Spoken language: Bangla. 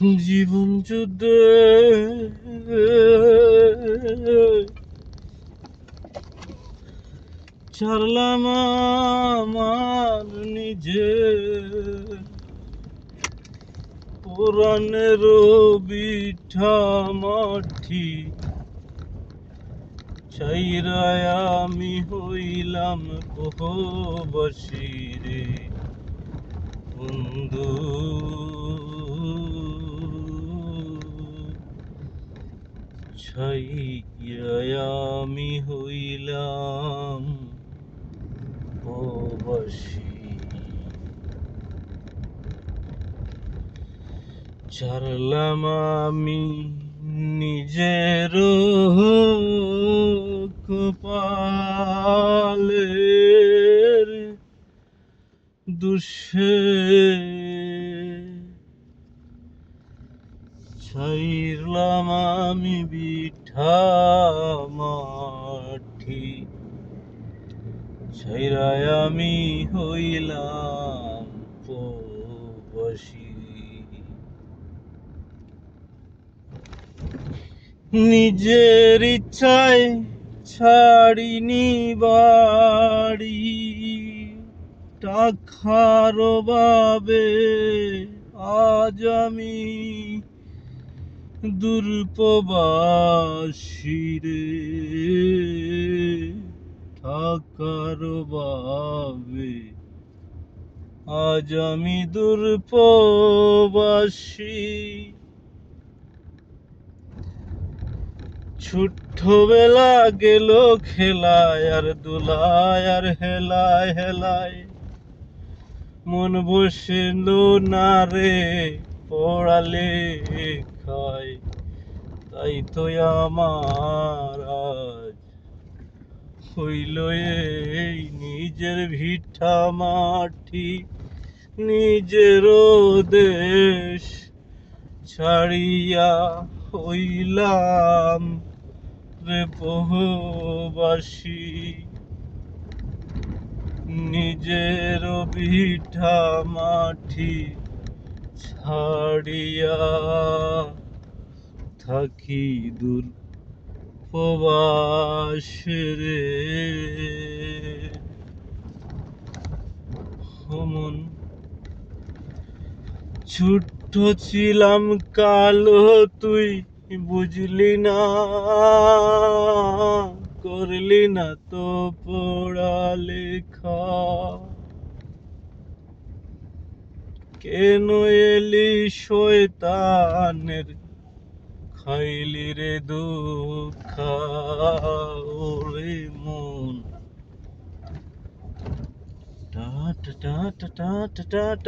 জীবন যুদ্ধে। ছাড়লাম আমার নিজে। পুরাণের বিঠা মাঠি চাইরায় আমি হইলাম বহুবসী রে বন্ধু আমি হইলাম প্রবাসী চারলাম আমি নিজের কপালের দুষে ছাইরলাম আমি বিঠা মাঠি। ছাইরায় আমি হইলাম প্রবাসী। নিজের ইচ্ছায় ছাড়িনি বাড়ি। টাকার অভাবে আজ আমি দুর্পবাসী রে টাকার অভাবে আজ আমি দুর্পবাসী। ছোট্টবেলা গেল খেলায় আর দোলায় আর হেলায় হেলায়। মন বসেল না রে পড়ালে খায় তাই তো আমার আজ। হইল এই নিজের ভিটা মাটি, নিজের দেশ ছাড়িয়া হইলাম রে বহুবাসী নিজের ভিটা মাটি ছাড়িয়া থাকি দূর প্রবাসে হমন ছোট্ট ছিলাম কালো, তুই বুঝলি না, করলি না তো পড়ালেখা। কেন এলি শয়তানের? খাইলি রে দুঃখ মন। টাট টাট টাট টাট।